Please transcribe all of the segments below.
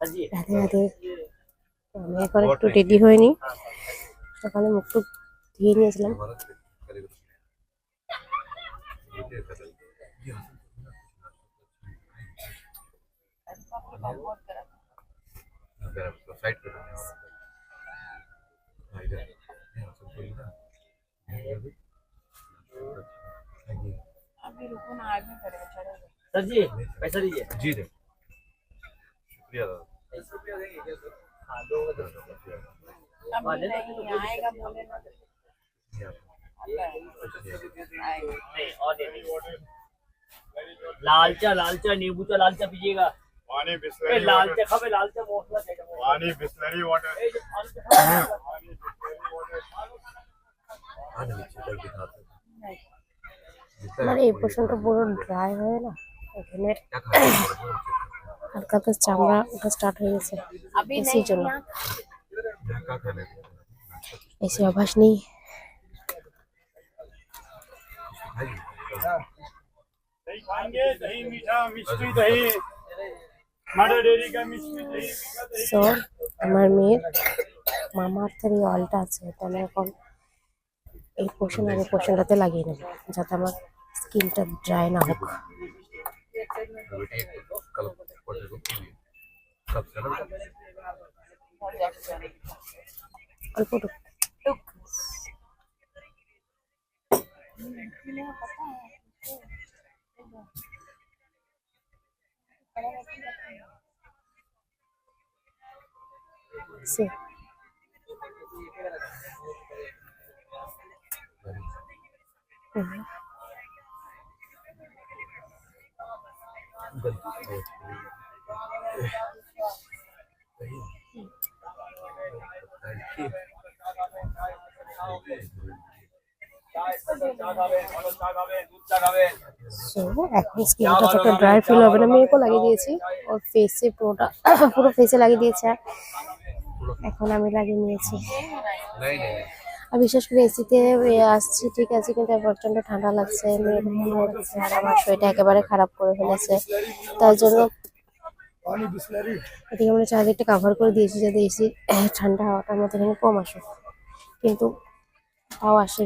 রাধে রাধে তো আমি এখন একটু রেডি হয়নি সকালে মুখ টুক ধুয়ে নিয়েছিলাম साइड पे हाँ इधर यहाँ से कोई ना अभी रुको ना आगे करेगा चढ़ेगा सर जी पैसा दीजिए जी दे शुक्रिया दादा हाँ दो दस अभी नहीं आएगा बोले ना यहाँ आता है आएगा नहीं और दे दीजिए लालचा लालचा नींबू का लालचा पीजिएगा पानी ए, बिस्लरी लालचा वाटर खावे लालचा मौसला चाहिए पानी बिस्लरी वाटर ए, जो लालचा खावे, पानी बिस्लरी वाटर हाँ नीचे तक दिखाते মানে এই পোর্শনটা পুরো ড্রাই হয়ে না এখানে আর কাদের চামড়া ওটা স্টার্ট হয়ে গেছে এসির জন্য। এসির অভ্যাস নেই। আমার মেয়ের মামার থেকে এই অলটা আছে এটা আমি এখন এই পোষণ আর এই পোষণটাতে লাগিয়ে নেব, যাতে আমার স্কিনটা ড্রাই না হোক। অল্প টুক সে হুম। সো এখন স্কিনটা যতটা ড্রাই ফিল হবে না মেয়েকেও লাগিয়ে দিয়েছি। ওর ফেসে পুরোটা, পুরো ফেসে লাগিয়ে দিয়েছে। এখন আমি লাগিয়ে নিয়েছি। আর বিশেষ করে এসিতে আসছি, ঠিক আছে, কিন্তু প্রচণ্ড ঠান্ডা লাগছে, আর আমার শরীরটা একেবারে খারাপ করে ফেলেছে। তার জন্য এদিকে আমরা চারিদিকটা কাভার করে দিয়েছি যাতে এসি ঠান্ডা হওয়াটা আমাদের এখানে কম আসুক। কিন্তু তাও আসে।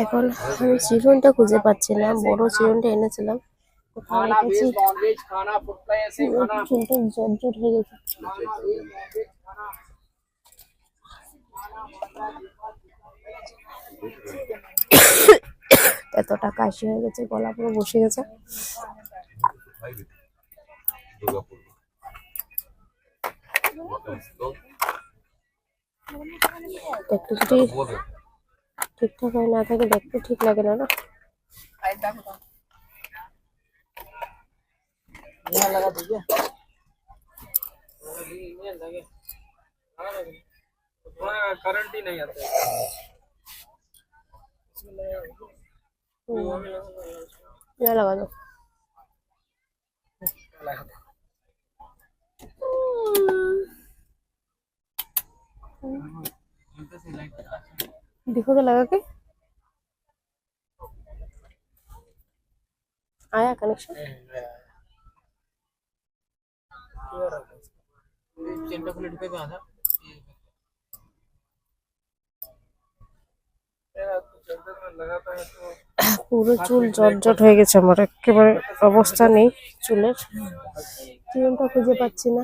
এখন আমি চিরনটা খুঁজে পাচ্ছি না বড় চিরনটা এনেছিলাম। কোথায় রেখেছি চুলটা হয়ে গেছে। এতটা কাশি হয়ে গেছে গলা পুরো বসে গেছে। দুর্গাপুর। भी दुर्गापुर तो দেখতে যদি बोल रहे ঠিকঠাক হয়ে না থাকে দেখতে ঠিক লাগে না না फायदा बताओ यहाँ लगा दीजिए करंट ही नहीं आता না লাগা দাও देखो तो लगा के आया कनेक्शन চেনটা খুলে ঢুকে দেওয়া था लगाता है तो পুরো চুল জট জট হয়ে গেছে আমার একেবারে অবস্থা নেই চুলের ক্রিমটা খুঁজে পাচ্ছি না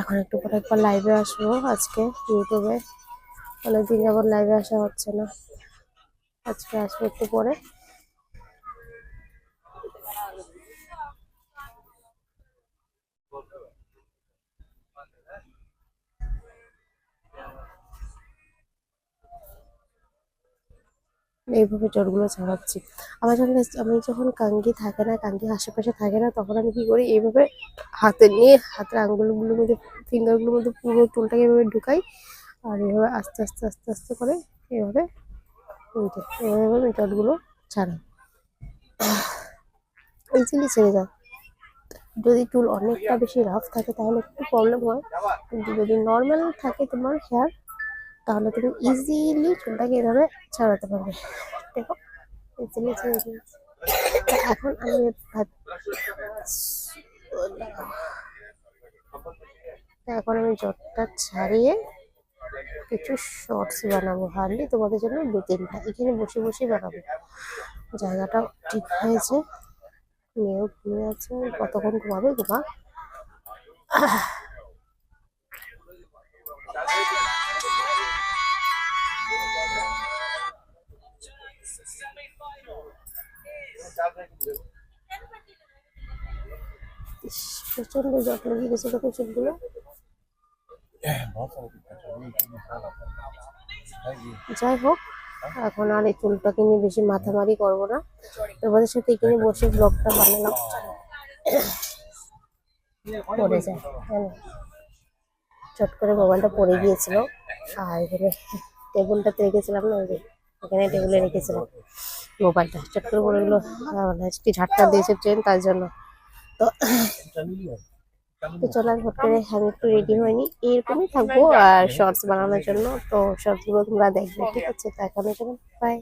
এখন একটু পরে একবার লাইভে আসব আজকে ইউটিউবে অনেকদিন যাবত লাইভে আসা হচ্ছে না। আজকে আসব একটু পরে। এইভাবে জলগুলো ছাড়াচ্ছি। আমার যখন আমি যখন কাঙ্গি থাকে না, কাঙ্গি আশেপাশে থাকে না, তখন আমি কী করি, এইভাবে হাতে নিয়ে হাতের আঙ্গুলগুলোর মধ্যে, ফিঙ্গারগুলোর মধ্যে পুরো চুলটাকে এভাবে ঢুকাই আর এভাবে আস্তে আস্তে আস্তে আস্তে করে এভাবে এভাবে আমি জলগুলো ছাড়াই। ইজিলি ছেড়ে যায়। যদি চুল অনেকটা বেশি রাফ থাকে তাহলে একটু প্রবলেম হয়। কিন্তু যদি নর্মাল থাকে তোমার হেয়ার তাহলে তুমি ইজিলি চুলটাকে এভাবে ছাড়াতে পারবে। দেখো ইজিলি এখন আমি এখন আমি জটটা ছাড়িয়ে কিছু শর্টস বানাবো। হারলি, তোমাদের জন্য দু তিনটা। এখানে বসে বসে বানাবো। জায়গাটা ঠিক হয়েছে। মেয়েও ঘুমিয়ে আছে। কতক্ষণ ঘুমাবে ঘুমা? প্রচণ্ড জট লেগে গেছে দেখো চুলগুলো যাই হোক এখন আর এই চুলটাকে নিয়ে বেশি মাথামারি করব না তোমাদের সাথে এখানে বসে ব্লগটা বানালাম পড়ে যায় চট করে মোবাইলটা পড়ে গিয়েছিল আর এখানে টেবিলটাতে রেখেছিলাম না এখানে টেবিলে রেখেছিলাম মোবাইলটা চট করে পড়ে গেলো আজকে ঝাটকা দিয়েছে ট্রেন তার জন্য। তো তো চলার হট করে আমি একটু রেডি হয়নি এরকমই থাকব আর শর্টস বানানোর জন্য। তো শর্টসগুলো তোমরা দেখবে, ঠিক আছে? তো এখন বাই